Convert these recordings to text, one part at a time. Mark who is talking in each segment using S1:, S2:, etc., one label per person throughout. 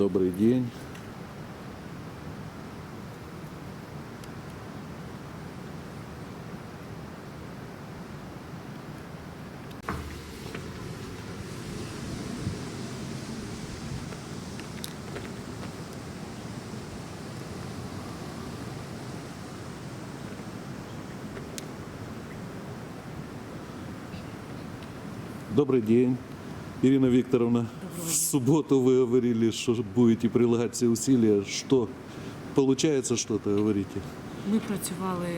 S1: Добрый день. Добрый день, Ирина Викторовна. В субботу вы говорили, что будете прилагать все усилия. Что? Получается что-то, говорите?
S2: Ми працювали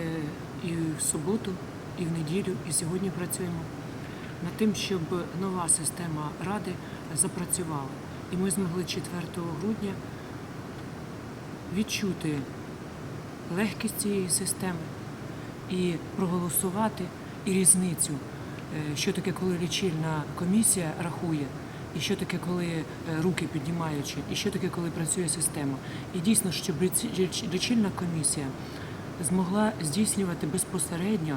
S2: і в суботу, і в неділю, і сьогодні працюємо над тим, щоб нова система ради запрацювала. І ми змогли 4 грудня відчути легкість цієї системи і проголосувати і різницю, що таке, коли лічильна комісія рахує, і що таке, коли е, руки піднімаючи, і що таке, коли працює система. І дійсно, щоб лічильна комісія змогла здійснювати безпосередньо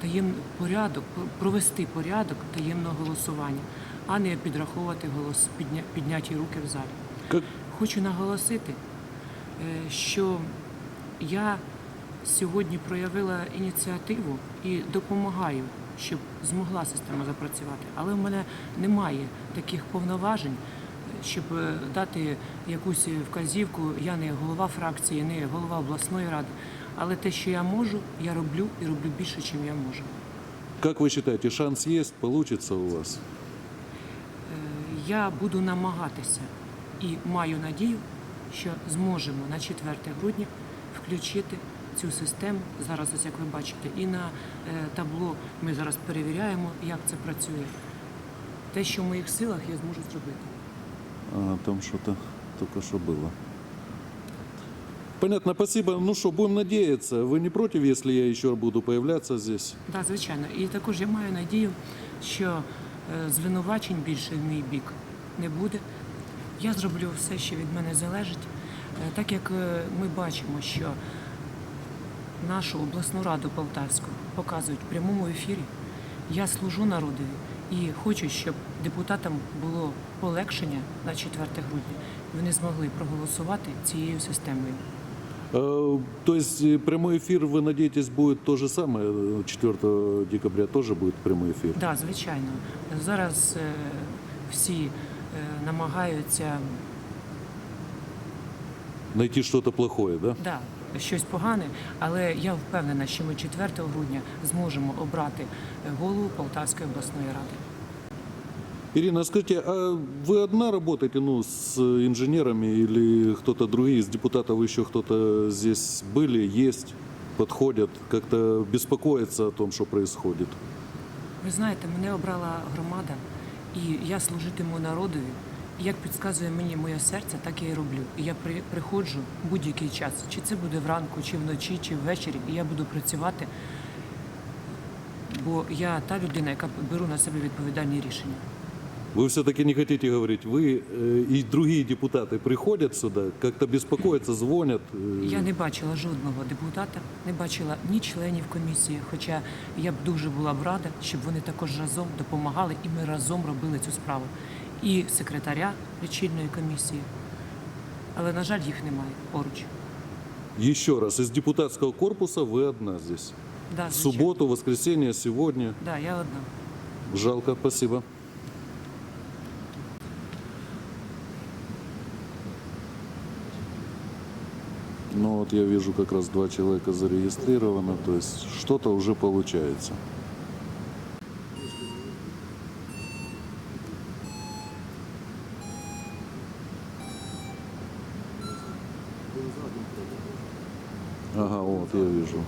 S2: таєм порядок, провести порядок таємного голосування, а не підраховувати голос, підня, підняті руки в залі. Хочу наголосити, е, що я сьогодні проявила ініціативу і допомагаю, щоб змогла система запрацювати. Але в мене немає таких повноважень, щоб е, дати якусь вказівку. Я не голова фракції, не голова обласної ради. Але те, що я можу, я роблю і роблю більше, ніж я можу.
S1: как вы считаете, шанс есть, получится у вас?
S2: Е, Я буду намагатися і маю надію, що зможемо на 4 грудня включити цю систему. Зараз, ось як ви бачите, і на е, табло ми зараз перевіряємо, як це працює. Те, що в моїх силах, я зможу зробити.
S1: А, там что-то только что было. Понятно, спасибо. Ну что, будем надеяться. Вы не против, если я еще буду появляться здесь?
S2: Так, звичайно. І також я маю надію, що е, звинувачень більше в мій бік не буде. Я зроблю все, що від мене залежить. Е, Так як ми бачимо, що нашу обласну раду Полтавську показують в прямому ефірі, я служу народові і хочу, щоб депутатам було полегшення на 4 грудня. і Вони змогли проголосувати цією системою.
S1: Э, То есть э, прямой эфир, вы надеетесь, будет то же самое? э, 4 декабря тоже будет прямой эфир?
S2: Так, да, звичайно. Зараз е, всі е, намагаються
S1: Найти что-то плохое, да?
S2: да, щось погане, але я впевнена, що ми 4 грудня зможемо обрати е, голову Полтавської обласної ради.
S1: Ирина, скажите, а вы одна работаете, ну, с инженерами или кто-то другие, из депутатов еще кто-то здесь были, есть, подходят, как-то беспокоятся о том, что происходит?
S2: Ви знаєте, мене обрала громада, і я служитиму народові. І Як підказує мені моє серце, так я і роблю. І я при, приходжу будь-який час, чи це буде вранку, чи вночі, чи ввечері, і я буду працювати, бо я та людина, яка беру на себе відповідальні рішення.
S1: Вы все-таки не хотите говорить, вы э, и другие депутаты приходят сюда, как-то беспокоятся, звонят? э,
S2: Я не бачила жодного депутата, не бачила ні членів комісії. Хоча я б дуже була б рада, щоб вони також разом допомагали і ми разом робили цю справу. І секретаря лічильної комісії. Але, на жаль, їх немає поруч.
S1: Еще раз, из депутатского корпуса вы одна здесь.
S2: Да,
S1: В
S2: звичайно.
S1: субботу, воскресенье, сегодня.
S2: Да, я одна.
S1: Жалко, спасибо. Ну вот я вижу как раз два человека зарегистрировано, то есть что-то уже получается. Ага, вот я вижу.